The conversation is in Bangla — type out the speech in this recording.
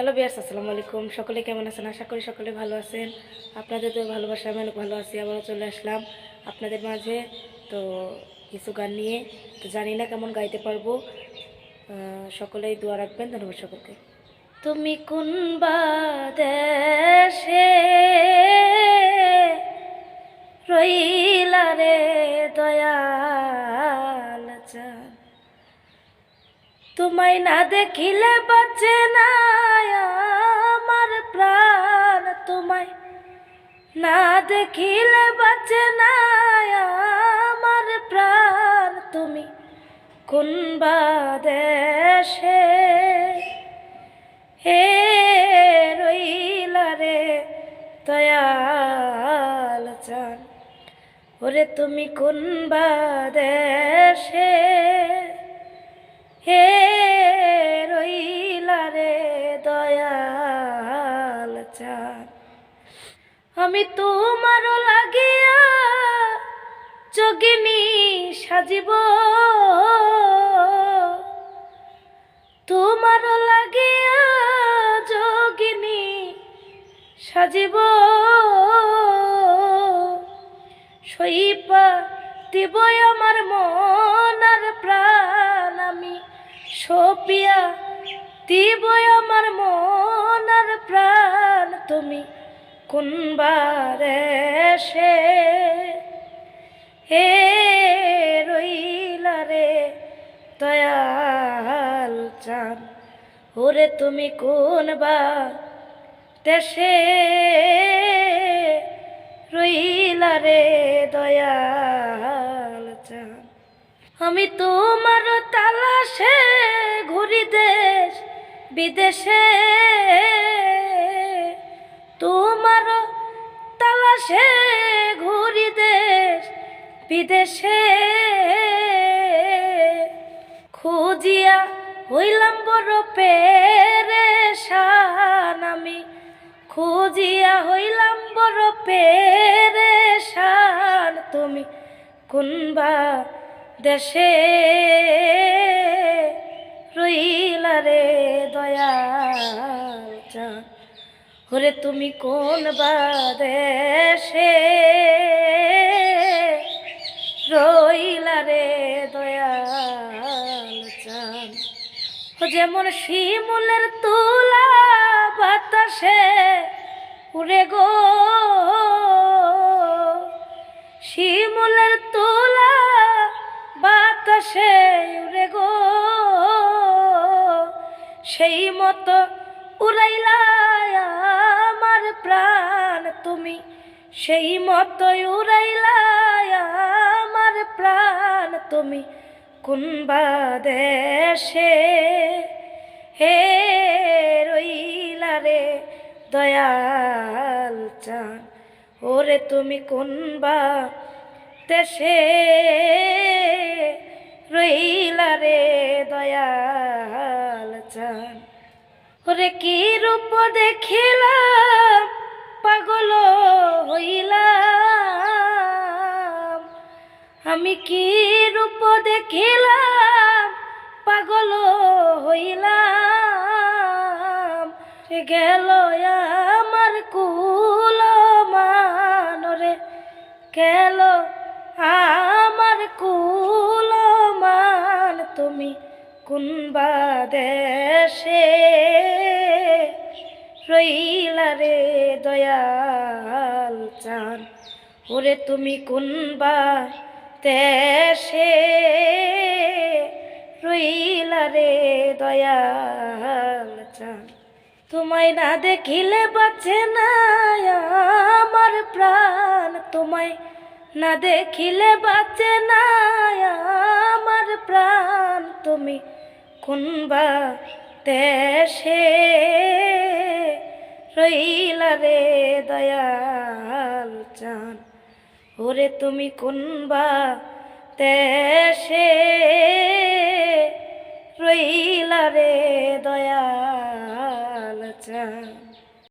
হ্যালো বিয়ার্স আসসালামু আলাইকুম। সকলে কেমন আছেন? আশা করি সকলে ভালো আছেন। আপনাদের তো ভালোবাসা, আমি অনেক ভালো আছি। আবারও চলে আসলাম আপনাদের মাঝে। তো কিছু গান নিয়ে, তো জানি না কেমন গাইতে পারব। সকলেই দোয়া রাখবেন। ধন্যবাদ সকলকে। তুমি কোন বা তোমায় না দেখিলে বাঁচে না আমার প্রাণ। তোমায় না দেখিলে বাঁচে না আমার প্রাণ। তুমি কোন বা দেশে হে রইলা রে দয়াল চান। ওরে তুমি কোন বা দেশে হে আমি তোমার লাগিয়া যোগিনী সাজিব। তোমার লাগিয়া যোগিনী সাজিব। সইপা দিব আমার মন আর প্রাণ আমি। সপিয়া দিব আমার মন আর প্রাণ। তুমি কোনবার সে হে রইলা রে দয়াল চান ওরে তুমি কোন বা দেশে বিদেশে। তোমার তালাশে ঘুরি দেশ বিদেশে। খুঁজিয়া হইলাম বড় পেরেশান আমি। খুঁজিয়া হইলাম বড় পেরেশান তুমি কোনবা দেশে। রইলা রে দয়াল চান ওরে তুমি কোন বা দেশে রইলা রে দয়াল চান যেমন শিমুলের তুলা বাতাসে উড়ে গো, শিমুলের তুলা বাতাসে উড়ে গো। সেই মতো উড়াইলা আমার প্রাণ তুমি। সেই মতোই উড়াইলা আমার প্রাণ তুমি। কোনবা দেশে হে রইলা রে দয়াল চান, ওরে তুমি কোনবা দেশে রইলা রে দয়াল চান ওরে কি রূপ দেখিলাম, পাগল হইলাম। আমি কি রূপ দেখিলাম, পাগল হইলাম। গেল আমার কুল মানরে গেল আমার কুল মান তুমি কোনবা দেশে রইলা রে দয়াল চান, ওরে তুমি কোনবা দেশে রইলা রে দয়াল চান, তোমায় না দেখিলে বাঁচে না আমার প্রাণ। তোমায় না দেখিলে বাঁচে না আমার প্রাণ। তুমি কোনবা দেশে রইলা রে দয়াল চান ওরে তুমি কোনবা দেশে রইলা রে দয়াল চান